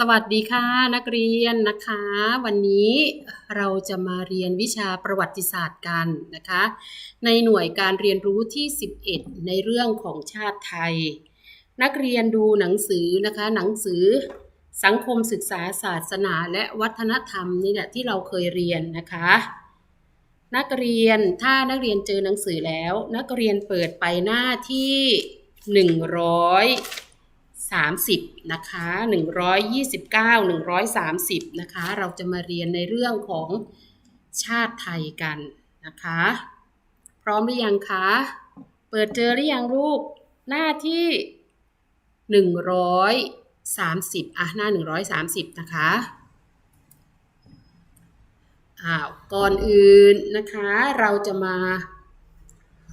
สวัสดีค่ะนักเรียนนะคะ วันนี้เราจะมาเรียนวิชาประวัติศาสตร์กันนะคะ ในหน่วยการเรียนรู้ที่ 11 ในเรื่องของชาติไทย นักเรียนดูหนังสือนะคะ หนังสือสังคมศึกษาศาสนาและวัฒนธรรมนี่แหละที่เราเคยเรียนนะคะ นักเรียนถ้านักเรียนเจอหนังสือแล้ว นักเรียนเปิดไปหน้าที่ 100 30นะคะ129 130นะคะ เราจะมาเรียนในเรื่องของชาติไทยกันนะคะ พร้อมหรือยังคะ เปิดเจอหรือยังลูก หน้าที่ 130 อะ หน้า 130 นะคะอ้าวก่อนอื่นนะคะ เราจะมา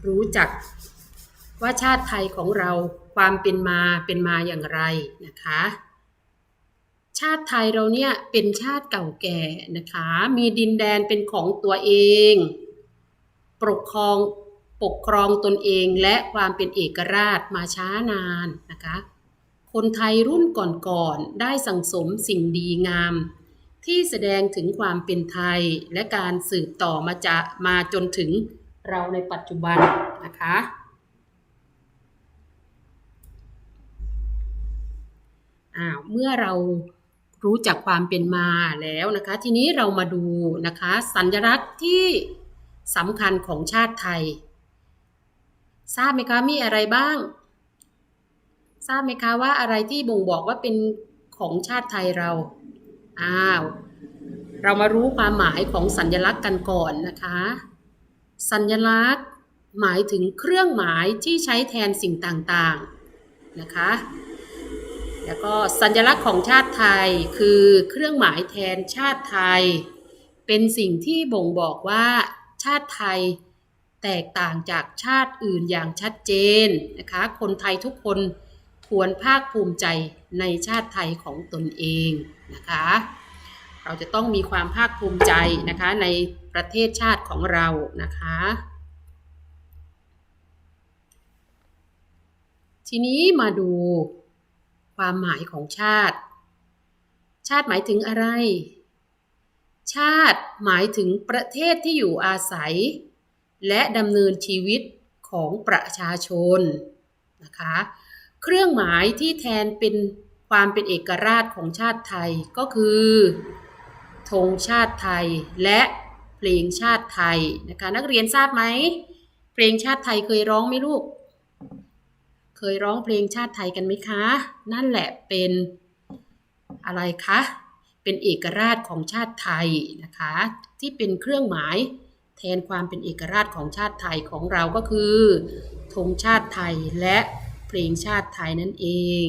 รู้จัก ว่าชาติไทยของเราความเป็นมาเป็นมาอย่างไรนะคะ ชาติไทยเราเนี่ยเป็นชาติเก่าแก่นะคะ มีดินแดนเป็นของตัวเอง ปกครองปกครองตนเองและความเป็นเอกราชมาช้านานนะคะ คนไทยรุ่นก่อนๆได้สั่งสมสิ่งดีงาม ที่แสดงถึงความเป็นไทยและการสืบต่อมาจะมาจนถึงเราในปัจจุบันนะคะ อ้าวเมื่อเรารู้จักความเป็นมาแล้วนะคะ ทีนี้เรามาดูนะคะ สัญลักษณ์ที่สำคัญของชาติไทย ทราบไหมคะมีอะไรบ้าง ทราบไหมคะว่าอะไรที่บ่งบอกว่าเป็นของชาติไทยเราอ้าวเรามารู้ความหมายของสัญลักษณ์กันก่อนนะคะ สัญลักษณ์หมายถึงเครื่องหมายที่ใช้แทนสิ่งต่างๆนะคะ แล้วก็สัญลักษณ์ของชาติไทยคือเครื่องหมายแทนชาติไทย เป็นสิ่งที่บ่งบอกว่าชาติไทยแตกต่างจากชาติอื่นอย่างชัดเจนนะคะ คนไทยทุกคนควรภาคภูมิใจในชาติไทยของตนเองนะคะ เราจะต้องมีความภาคภูมิใจนะคะในประเทศชาติของเรานะคะ ทีนี้มาดู ความหมายของชาติ ชาติหมายถึงอะไร ชาติหมายถึงประเทศที่อยู่อาศัย และดำเนินชีวิตของประชาชนนะคะ เครื่องหมายที่แทนเป็นความเป็นเอกราชของชาติไทยก็คือธงชาติไทยและเพลงชาติไทยนะคะ นักเรียนทราบไหมเพลงชาติไทยเคยร้องไหมลูก ยร้องเพลงชาติไทยกันไหมคะ นั่นแหละเป็นอะไรคะ เป็นเอกราชของชาติไทยนะคะ ที่เป็นเครื่องหมายแทนความเป็นเอกราชของชาติไทยของเราก็คือธงชาติไทยและเพลงชาติไทยนั่นเอง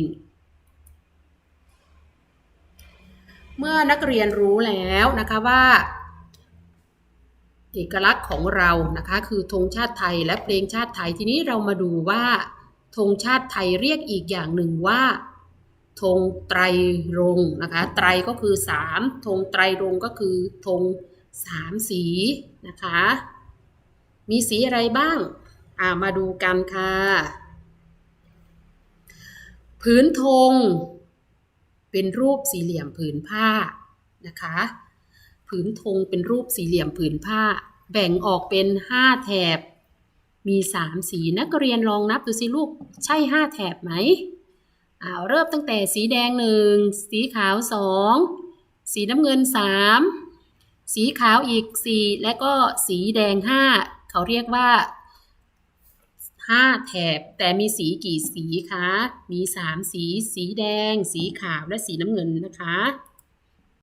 เมื่อนักเรียนรู้แล้วนะคะว่า เอกลักษณ์ของเรานะคะคือธงชาติไทยและเพลงชาติไทยทีนี้เรามาดูว่า ธงชาติไทยเรียกอีกอย่างหนึ่งว่าธงไตรรงนะคะไตรก็คือสามธงไตรรงก็คือธงสามสีนะคะ มีสีอะไรบ้างามาดูกันค่ะ พื้นธงเป็นรูปสี่เหลี่ยมผืนผ้านะคะ ผืนธงเป็นรูปสี่เหลี่ยมผืนผ้า แบ่งออกเป็นห้าแถบ มีสามสีนักเรียนลองนับดูสิลูกใช่ห้าแถบไหมอ้าวเริ่มตั้งแต่สีแดงหนึ่งสีขาวสองสีน้ำเงินสามสีขาวอีกสี่และก็สีแดงห้าเขาเรียกว่าห้าแถบ แต่มีสีกี่สีคะ มีสามสี สีแดง สีขาวและสีน้ำเงินนะคะ